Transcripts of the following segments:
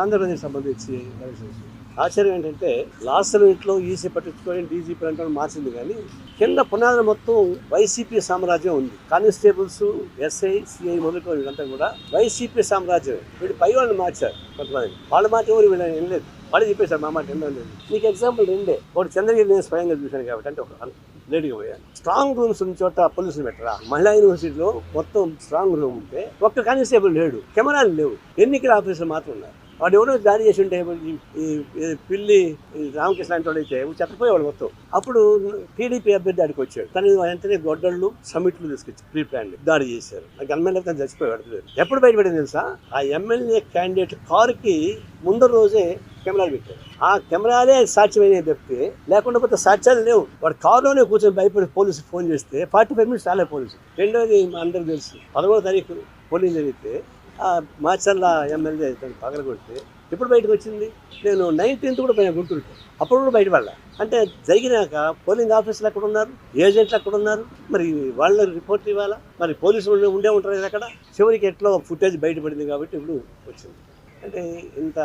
ఆంధ్రప్రదేశ్ సంబంధించి ఆశ్చర్యం ఏంటంటే లాస్ట్ ఇంట్లో ఈసీ పట్టించుకొని డీజీపీ అంటే మార్చింది కానీ కింద పునాదులు మొత్తం వైసీపీ సామ్రాజ్యం ఉంది. కానిస్టేబుల్స్ ఎస్ఐ సిఐ మొదలుకొని వీళ్ళంతా కూడా వైసీపీ సామ్రాజ్యం. వీళ్ళు పై వాళ్ళని మార్చారు కొంతమంది. వాళ్ళ మాట ఎవరు వీళ్ళని వినలేదు. వాళ్ళు చెప్పేశారు మా మాట వినలేదు లేదు. నీకు ఎగ్జాంపుల్ రెండే. ఒకటి చంద్రగిరి నేను స్వయంగా చూశాను కాబట్టి అంటే ఒక లేడీగా పోయాను స్ట్రాంగ్ రూమ్స్ ఉన్న చోట పోలీసులు పెట్టరా? మహిళా యూనివర్సిటీలో మొత్తం స్ట్రాంగ్ రూమ్ ఉంటే ఒక్క కానిస్టేబుల్ లేడు కెమెరాలు లేవు. ఎన్నికల ఆఫీసులు మాత్రం ఉన్నారు వాడు ఎవరో దాడి చేసి ఉంటే ఈ- పిల్లి రామకృష్ణ అంటే అయితే చెప్పపోయేవాడు మొత్తం. అప్పుడు టీడీపీ అభ్యర్థి దాడికి వచ్చాడు. తను వెంటనే గొడ్డళ్ళు సమిట్లు తీసుకొచ్చి ప్రీ ప్లాన్ దాడి చేశారు. ఆ గన్మెన్ తను చచ్చిపోయాడు ఎప్పుడు బయటపడింది తెలుసా? ఆ ఎమ్మెల్యే క్యాండిడేట్ కారుకి ముందు రోజే కెమెరాలు పెట్టారు. ఆ కెమెరాలే సాక్ష్యమైన తప్పితే లేకుండా పోతే సాక్ష్యాలు లేవు. వాడు కారులోనే కూర్చొని భయపడి పోలీసు ఫోన్ చేస్తే ఫార్టీ ఫైవ్ మినిట్స్ రాలే పోలీసు. రెండోది అందరికి తెలుసు. పదమూడో తారీఖు పోలింగ్ జరిగితే ఆ ఎమ్మెల్యే తను పగలగొడితే ఎప్పుడు బయటకు వచ్చింది? నేను నైన్టీన్త్ కూడా పోయినా గుంటూరు అప్పుడు కూడా బయట పడలే. అంటే జరిగినాక పోలింగ్ ఆఫీసులు ఎక్కడ ఉన్నారు? ఏజెంట్లు ఎక్కడ ఉన్నారు? మరి వాళ్ళ రిపోర్ట్ ఇవ్వాలా? మరి పోలీసులు ఉండే ఉంటారు కదా అక్కడ. చివరికి ఎట్లో ఫుటేజ్ బయటపడింది కాబట్టి ఇప్పుడు వచ్చింది. అంటే ఇంత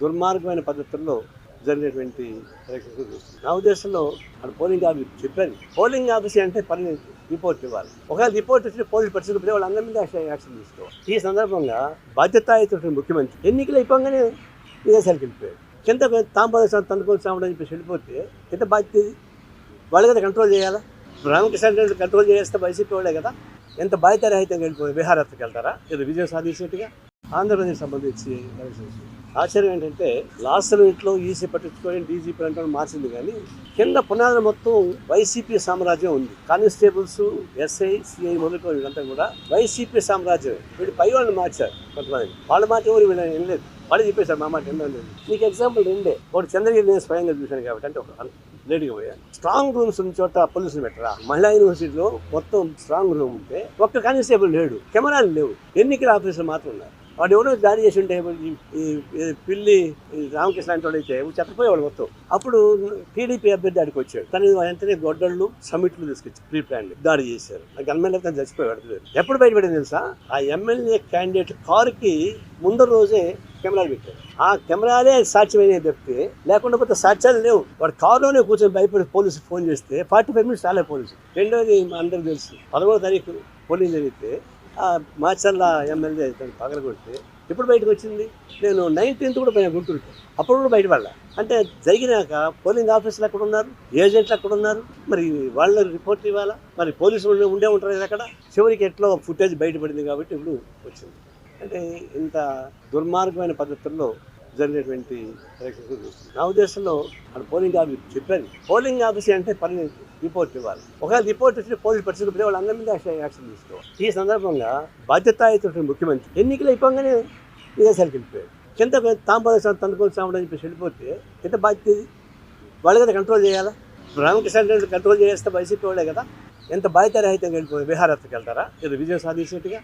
దుర్మార్గమైన పద్ధతుల్లో జరిగినటువంటి ఎలక్షన్స్ చూస్తుంది. నా ఉద్దేశంలో అక్కడ పోలింగ్ ఆఫీస్ చెప్పాను. పోలింగ్ ఆఫీస్ అంటే పని రిపోర్ట్ ఇవ్వాలి. ఒకవేళ రిపోర్ట్ ఇచ్చి పోలీస్ పరిస్థితులు వాళ్ళు అందరి మీద యాక్షన్ తీసుకోవాలి. ఈ సందర్భంగా బాధ్యత ముఖ్యమంత్రి ఎన్నికలు అయిపోగానే విదేశాలకు వెళ్ళిపోయాడు. కింద తాంబరం తనుకొని సామని చెప్పేసి వెళ్ళిపోతే ఎంత బాధ్యత వాళ్ళ వాళ్ళు కదా కంట్రోల్ చేయాలా? రామకృష్ణ రెడ్డి కంట్రోల్ చేస్తే వైసీపీ వాళ్ళే కదా? ఎంత బాధ్యత రహితంగా వెళ్ళిపోయి విహారత్కి వెళ్తారా? ఏదో విజయం సాధించినట్టుగా ఆంధ్రప్రదేశ్ సంబంధించి ఆశ్చర్యం ఏంటంటే లాస్ట్ ఇంట్లో ఈసీ పట్టించుకొని డీజీపీ అంటే మార్చింది కానీ కింద పునాదులు మొత్తం వైసీపీ సామ్రాజ్యం ఉంది. కానిస్టేబుల్స్ ఎస్ఐ సిఐ మొదలుకొని వీళ్ళంతా కూడా వైసీపీ సామ్రాజ్యం. వీళ్ళు పై వాళ్ళని మార్చారు కొంతమంది. వాళ్ళు మాట ఎవరు వీళ్ళని వినలేదు. వాళ్ళు చెప్పేశారు మా మాట వినడం లేదు నీకు ఎగ్జాంపుల్ రెండే. ఒకటి చంద్రగిరి నేను స్వయంగా చూశాను కాబట్టి అంటే ఒక లేడీగా పోయాను స్ట్రాంగ్ రూమ్స్ ఉన్న చోట పోలీసులు పెట్టరా? మహిళా యూనివర్సిటీలో మొత్తం స్ట్రాంగ్ రూమ్ ఉంటే ఒక్క కానిస్టేబుల్ లేడు. కెమెరాలు లేవు. ఎన్నికల ఆఫీసులు మాత్రం ఉన్నారు వాడు ఎవరో దాడి చేసి ఉంటే ఈ- పిల్లి రామకృష్ణ అంటే అయితే చెప్పపోయేవాడు మొత్తం. అప్పుడు టీడీపీ అభ్యర్థి ఆడికి వచ్చాడు. తను వెంటనే గొడ్డళ్ళు సమిట్లు తీసుకొచ్చి ప్రీ ప్లాన్ దాడి చేశారు. నాకు ఎమ్మెల్యే తను చచ్చిపోయాడు ఎప్పుడు బయటపడింది తెలుసా? ఆ ఎమ్మెల్యే క్యాండిడేట్ కారుకి ముందు రోజే కెమెరాలు పెట్టారు. ఆ కెమెరాలే సాక్ష్యమైన తప్పితే లేకుండా పోతే సాక్ష్యాలు లేవు. వాడు కారులోనే కూర్చొని భయపడి పోలీసు ఫోన్ చేస్తే ఫార్టీ ఫైవ్ మినిట్స్ రాలే పోలీసు. రెండోది అందరికి తెలుసు. పదమూడో తారీఖు పోలింగ్ జరిగితే మాచర్ల ఎమ్మెల్యే తను పగలగొడితే ఎప్పుడు బయటకు వచ్చింది? నేను నైన్టీన్త్ కూడా పోయినా గుంటూరుకి. అప్పుడు కూడా బయట పడలే. అంటే జరిగినాక పోలింగ్ ఆఫీసులు ఎక్కడ ఉన్నారు? ఏజెంట్లు ఎక్కడ ఉన్నారు? మరి వాళ్ళ రిపోర్ట్ ఇవ్వాలా? మరి పోలీసులు ఉండే ఉంటారు కదా అక్కడ. చివరికి ఎట్లో ఫుటేజ్ బయటపడింది కాబట్టి ఇప్పుడు వచ్చింది. అంటే ఇంత దుర్మార్గమైన పద్ధతుల్లో జరిగినటువంటి చూస్తుంది నా ఉద్దేశంలో అక్కడ పోలింగ్ ఆఫీస్ చెప్పాను. పోలింగ్ ఆఫీస్ అంటే పని రిపోర్ట్ ఇవ్వాలి. ఒకవేళ రిపోర్ట్ ఇచ్చి పోలీసు పరిస్థితులు వాళ్ళు అందరి మీద యాక్షన్ తీసుకోవాలి. ఈ సందర్భంగా బాధ్యతాయుత ముఖ్యమంత్రి ఎన్నికలు అయిపోగానే విదేశాలకు వెళ్ళిపోయాడు. కింద తాంబరం తనుకొని సామని చెప్పేసి వెళ్ళిపోతే ఎంత బాధ్యత వాళ్ళ వాళ్ళు కదా కంట్రోల్ చేయాలా? రామకృష్ణ రెడ్డి కంట్రోల్ చేస్తే వైసీపీ వాళ్ళే కదా? ఎంత బాధ్యత రహితంగా వెళ్ళిపోయి విహారత్కి వెళ్తారా? ఏదో విజయం సాధించినట్టుగా?